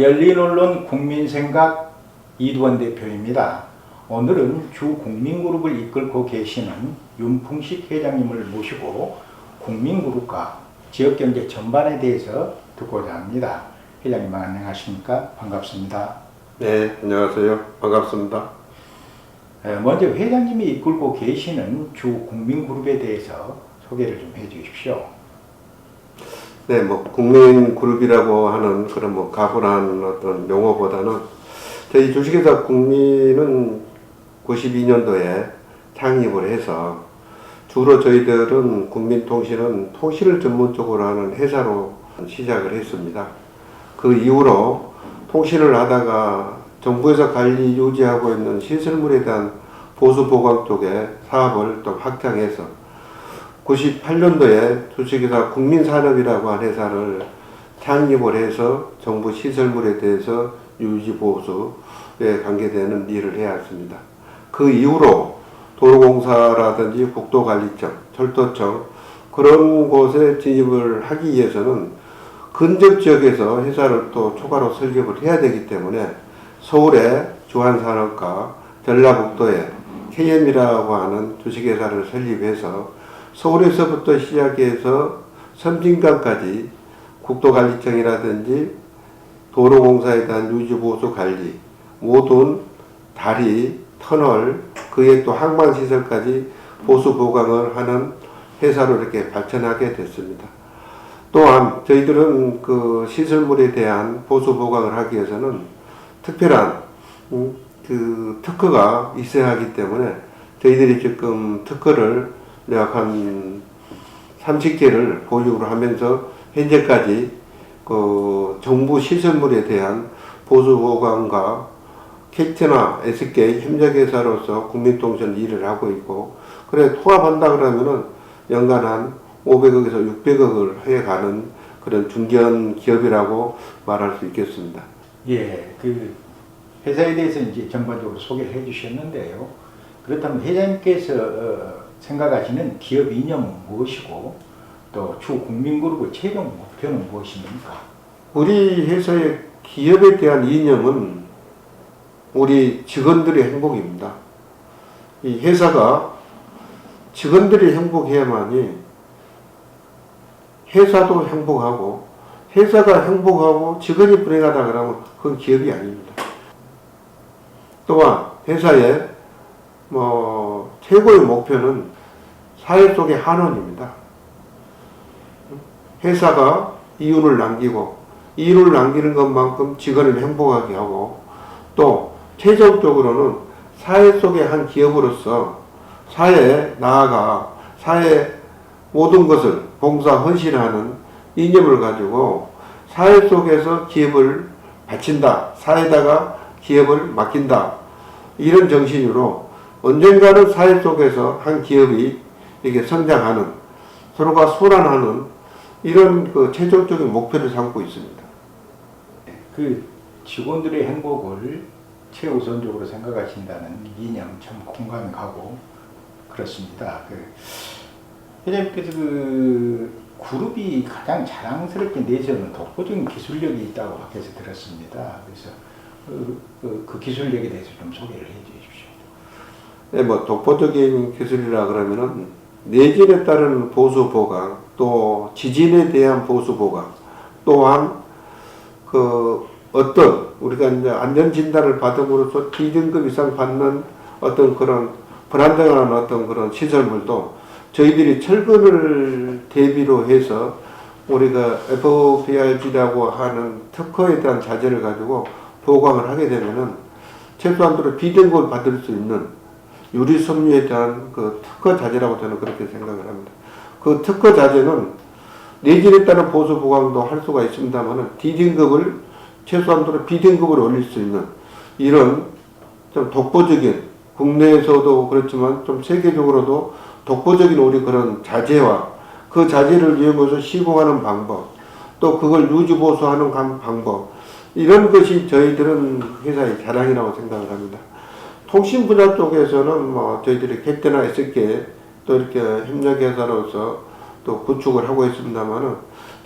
열린 언론 국민생각 이두원 대표입니다. 오늘은 주 국민그룹을 이끌고 계시는 윤풍식 회장님을 모시고 국민그룹과 지역경제 전반에 대해서 듣고자 합니다. 회장님 안녕하십니까? 반갑습니다. 네, 안녕하세요. 반갑습니다. 에, 먼저 회장님이 이끌고 계시는 주 국민그룹에 대해서 소개를 좀 해주십시오. 네, 뭐 국민 그룹이라고 하는 그런 뭐 가부란 어떤 용어보다는 저희 주식회사 국민은 92년도에 창립을 해서 주로 저희들은 국민통신은 통신을 전문적으로 하는 회사로 시작을 했습니다. 그 이후로 통신을 하다가 정부에서 관리 유지하고 있는 시설물에 대한 보수 보강 쪽에 사업을 또 확장해서 98년도에 주식회사 국민산업이라고 한 회사를 창립을 해서 정부 시설물에 대해서 유지 보수에 관계되는 일을 해왔습니다. 그 이후로 도로공사라든지 국도관리청, 철도청 그런 곳에 진입을 하기 위해서는 근접 지역에서 회사를 또 추가로 설립을 해야 되기 때문에 서울의 주한산업과 전라북도에 KM이라고 하는 주식회사를 설립해서 서울에서부터 시작해서 섬진강까지 국도관리청이라든지 도로공사에 대한 유지보수 관리, 모든 다리, 터널, 그에 또 항만시설까지 보수 보강을 하는 회사로 이렇게 발전하게 됐습니다. 또한 저희들은 그 시설물에 대한 보수 보강을 하기 위해서는 특별한 음, 그 특허가 있어야 하기 때문에 저희들이 지금 특허를 약 한 30개를 보유를 하면서 현재까지 그 정부 시설물에 대한 보수 보강과 캡틴나 SK 협력회사로서 국민통신 일을 하고 있고 그래 통합한다 그러면은 연간 한 500억에서 600억을 해가는 그런 중견 기업이라고 말할 수 있겠습니다. 예, 그 회사에 대해서 이제 전반적으로 소개를 해주셨는데요. 그렇다면 회장님께서 어, 생각하시는 기업 이념은 무엇이고 또 주 국민그룹의 최종 목표는 무엇입니까? 우리 회사의 기업에 대한 이념은 우리 직원들의 행복입니다. 이 회사가 직원들이 행복해야만이 회사도 행복하고 회사가 행복하고 직원이 불행하다 그러면 그건 기업이 아닙니다. 또한 회사의 뭐 최고의 목표는 사회 속의 한원입니다. 회사가 이윤을 남기고 이윤을 남기는 것만큼 직원을 행복하게 하고 또 최종적으로는 사회 속의 한 기업으로서 사회에 나아가 사회 모든 것을 봉사 헌신하는 이념을 가지고 사회 속에서 기업을 바친다. 사회에다가 기업을 맡긴다. 이런 정신으로 언젠가는 사회 속에서 한 기업이 이렇게 성장하는 서로가 순환하는 이런 그 최종적인 목표를 삼고 있습니다. 그 직원들의 행복을 최우선적으로 생각하신다는 이념 참 공감이 가고 그렇습니다. 그 회장님께서 그 그룹이 가장 자랑스럽게 내세우는 독보적인 기술력이 있다고 밖에서 들었습니다. 그래서 그, 그, 그 기술력에 대해서 좀 소개를 해 주십시오. 네, 뭐 독보적인 기술이라 그러면은 내진에 따른 보수 보강, 또 지진에 대한 보수 보강, 또한 그 어떤 우리가 이제 안전 진단을 받음으로써 D등급 이상 받는 어떤 그런 불안정한 어떤 그런 시설물도 저희들이 철거를 대비로 해서 우리가 FBRG라고 하는 특허에 대한 자재를 가지고 보강을 하게 되면은 최소한도로 B등급을 받을 수 있는 유리 섬유에 대한 그 특허 자재라고 저는 그렇게 생각을 합니다. 그 특허 자재는 내진에 따른 보수 보강도 할 수가 있습니다만은 D등급을 최소한도로 B등급으로 올릴 수 있는 이런 좀 독보적인 국내에서도 그렇지만 좀 세계적으로도 독보적인 우리 그런 자재와 그 자재를 이용해서 시공하는 방법 또 그걸 유지 보수하는 감- 방법 이런 것이 저희들은 회사의 자랑이라고 생각을 합니다. 통신 분야 쪽에서는 뭐 저희들이 캡테나 SK 또 이렇게 협력회사로서 또 구축을 하고 있습니다만은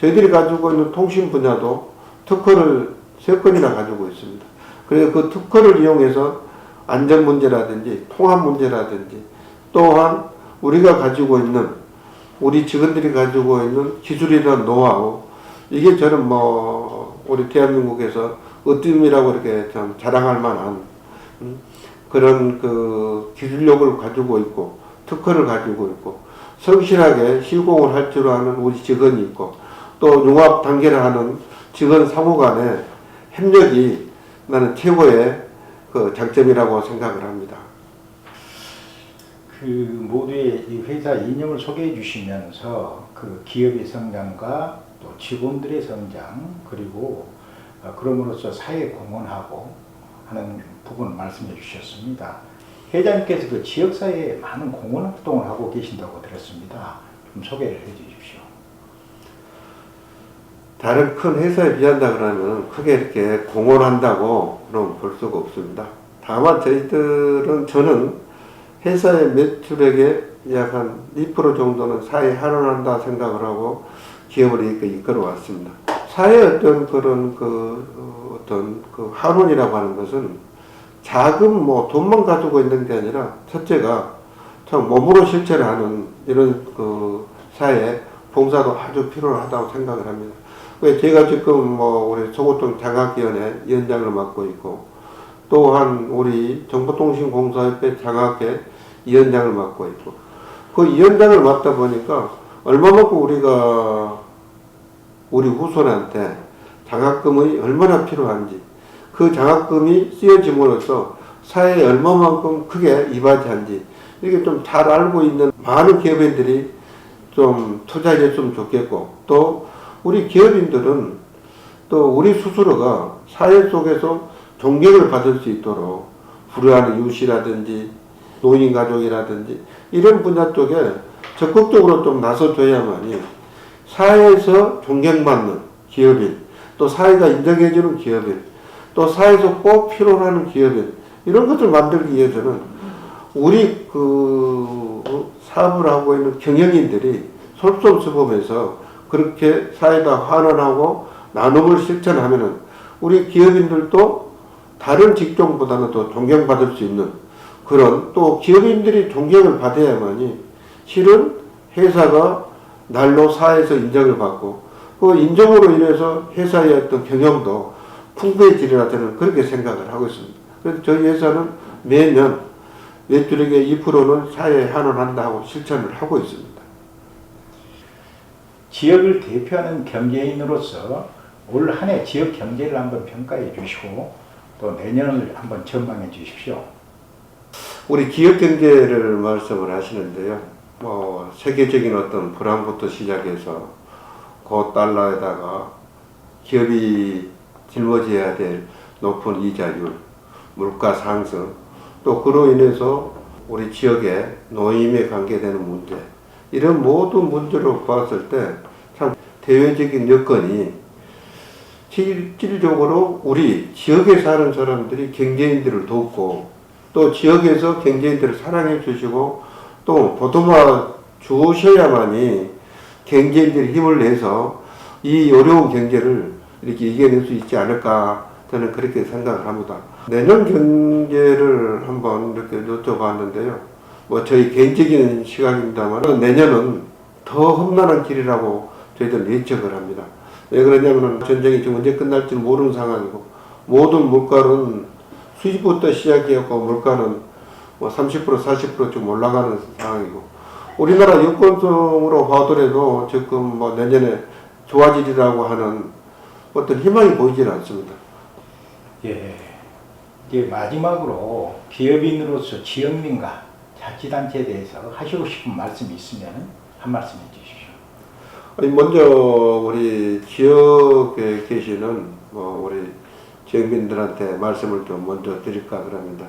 저희들이 가지고 있는 통신 분야도 특허를 세 건이나 가지고 있습니다. 그래서 그 특허를 이용해서 안전 문제라든지 통합 문제라든지 또한 우리가 가지고 있는 우리 직원들이 가지고 있는 기술이나 노하우 이게 저는 뭐 우리 대한민국에서 으뜸이라고 이렇게 참 자랑할 만한 음, 그런 그 기술력을 가지고 있고 특허를 가지고 있고 성실하게 시공을 할 줄 아는 우리 직원이 있고 또 융합 단계를 하는 직원 상호 간의 협력이 나는 최고의 그 장점이라고 생각을 합니다. 그 모두의 이 회사 이념을 소개해 주시면서 그 기업의 성장과 또 직원들의 성장 그리고 어, 그럼으로써 사회에 공헌하고 하는 부분을 말씀해 주셨습니다. 회장님께서 그 지역사회에 많은 공헌 활동을 하고 계신다고 들었습니다. 좀 소개를 해 주십시오. 다른 큰 회사에 비한다 그러면 크게 이렇게 공헌한다고 그럼 볼 수가 없습니다. 다만 저희들은 저는 회사의 매출액의 약 한 2% 정도는 사회에 환원한다 생각을 하고 기업을 이끌어 왔습니다. 사회 어떤 그런 그 어, 어떤 그 환원이라고 하는 것은 자금 뭐 돈만 가지고 있는 게 아니라 첫째가 참 몸으로 실천을 하는 이런 그 사회 봉사도 아주 필요하다고 생각을 합니다. 왜 제가 지금 뭐 우리 소고통 장학위원회 위원장을 맡고 있고 또한 우리 정보통신공사협회 장학회 위원장을 맡고 있고 그 위원장을 맡다 보니까 얼마만큼 우리가 우리 후손한테 장학금이 얼마나 필요한지 그 장학금이 쓰여짐으로써 사회에 얼마만큼 크게 이바지한지 이게 좀 잘 알고 있는 많은 기업인들이 좀 투자해 줬으면 좋겠고 또 우리 기업인들은 또 우리 스스로가 사회 속에서 존경을 받을 수 있도록 불우한 이웃이라든지 노인 가족이라든지 이런 분야 쪽에 적극적으로 좀 나서줘야만이 사회에서 존경받는 기업인 또 사회가 인정해주는 기업인 또 사회에서 꼭 필요로 기업인 이런 것을 만들기 위해서는 우리 그 사업을 하고 있는 경영인들이 솔선수범해서 그렇게 사회가 환원하고 나눔을 실천하면은 우리 기업인들도 다른 직종보다는 더 존경받을 수 있는 그런 또 기업인들이 존경을 받아야만이 실은 회사가 날로 사회에서 인정을 받고 그 인정으로 인해서 회사의 어떤 경영도 풍부해지리라 저는 그렇게 생각을 하고 있습니다. 그래서 저희 회사는 매년 매출액의 2%는 사회에 환원한다고 실천을 하고 있습니다. 지역을 대표하는 경제인으로서 올 한 해 지역 경제를 한번 평가해 주시고 또 내년을 한번 전망해 주십시오. 우리 기업 경제를 말씀을 하시는데요. 뭐 세계적인 어떤 불황부터 시작해서 고달러에다가 기업이 짊어져야 될 높은 이자율, 물가 상승, 또 그로 인해서 우리 지역의 노임에 관계되는 문제, 이런 모든 문제를 봤을 때 참 대외적인 여건이 실질적으로 우리 지역에 사는 사람들이 경제인들을 돕고 또 지역에서 경제인들을 사랑해 주시고 또 보듬어 주셔야만이 경제인들이 힘을 내서 이 어려운 경제를 이렇게 이겨낼 수 있지 않을까 저는 그렇게 생각을 합니다. 내년 경제를 한번 이렇게 여쭤봤는데요. 뭐 저희 개인적인 시각입니다만 내년은 더 험난한 길이라고 저희들 예측을 합니다. 왜 그러냐면 전쟁이 지금 언제 끝날지 모르는 상황이고 모든 물가는 수입부터 시작해갖고 물가는 뭐 30% 40%좀 올라가는 상황이고 우리나라 여건성으로 봐더라도 지금 뭐 내년에 좋아지리라고 하는 어떤 희망이 보이질 않습니다. 예. 이제 마지막으로 기업인으로서 지역민과 자치단체에 대해서 하시고 싶은 말씀이 있으면 한 말씀 해주십시오. 아니 먼저 우리 지역에 계시는 뭐 우리 지역민들한테 말씀을 좀 먼저 드릴까 그럽니다.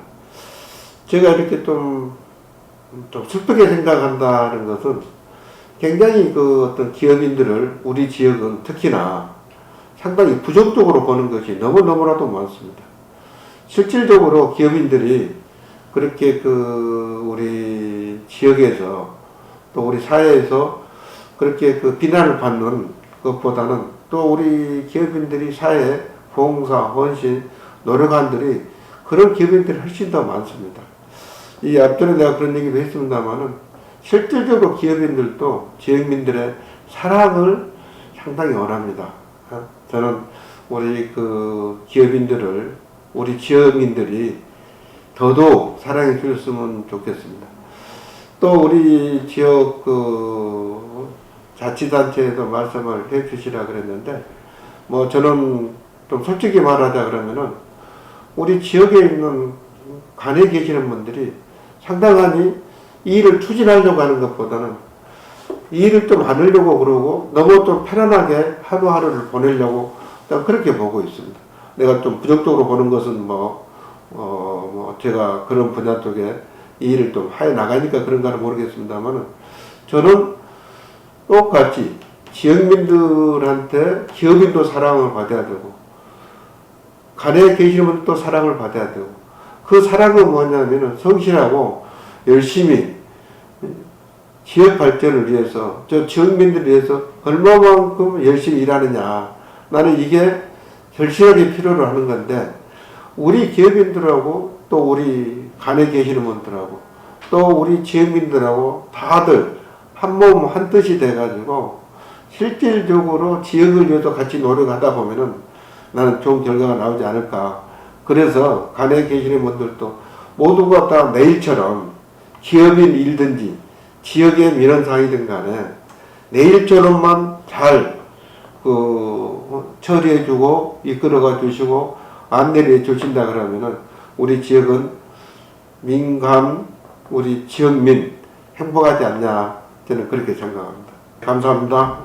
제가 이렇게 좀, 좀 슬프게 생각한다는 것은 굉장히 그 어떤 기업인들을 우리 지역은 특히나 상당히 부정적으로 보는 것이 너무너무나도 많습니다. 실질적으로 기업인들이 그렇게 그 우리 지역에서 또 우리 사회에서 그렇게 그 비난을 받는 것보다는 또 우리 기업인들이 사회에 봉사, 헌신, 노력한들이 그런 기업인들이 훨씬 더 많습니다. 이 앞전에 내가 그런 얘기도 했습니다만은 실질적으로 기업인들도 지역민들의 사랑을 상당히 원합니다. 어? 저는 우리 그 기업인들을 우리 지역민들이 더더욱 사랑해 주셨으면 좋겠습니다. 또 우리 지역 그 자치단체에도 말씀을 해 주시라 그랬는데 뭐 저는 좀 솔직히 말하자 그러면은 우리 지역에 있는 간에 계시는 분들이 상당하니 이 일을 추진하려고 하는 것보다는 이 일을 좀 안 하려고 그러고 너무 좀 편안하게 하루하루를 보내려고 난 그렇게 보고 있습니다. 내가 좀 부정적으로 보는 것은 뭐, 어, 뭐 제가 그런 분야 쪽에 이 일을 좀 하여 나가니까 그런가는 모르겠습니다만은 저는 똑같이 지역민들한테 기업인도 사랑을 받아야 되고 간에 계시는 분도 사랑을 받아야 되고 그 사랑은 뭐냐면은 성실하고 열심히 지역 발전을 위해서 저 지역민들을 위해서 얼마만큼 열심히 일하느냐 나는 이게 절실하게 필요로 하는 건데 우리 기업인들하고 또 우리 간에 계시는 분들하고 또 우리 지역민들하고 다들 한 몸 한 뜻이 돼가지고 실질적으로 지역을 위해서 같이 노력하다 보면은 나는 좋은 결과가 나오지 않을까. 그래서 간에 계시는 분들도 모두가 다 내일처럼 기업인 일든지 지역의 민원상이든 간에 내일처럼만 잘, 그, 처리해주고 이끌어가 주시고 안내를 해 주신다 그러면은 우리 지역은 민감, 우리 지역민 행복하지 않냐. 저는 그렇게 생각합니다. 감사합니다.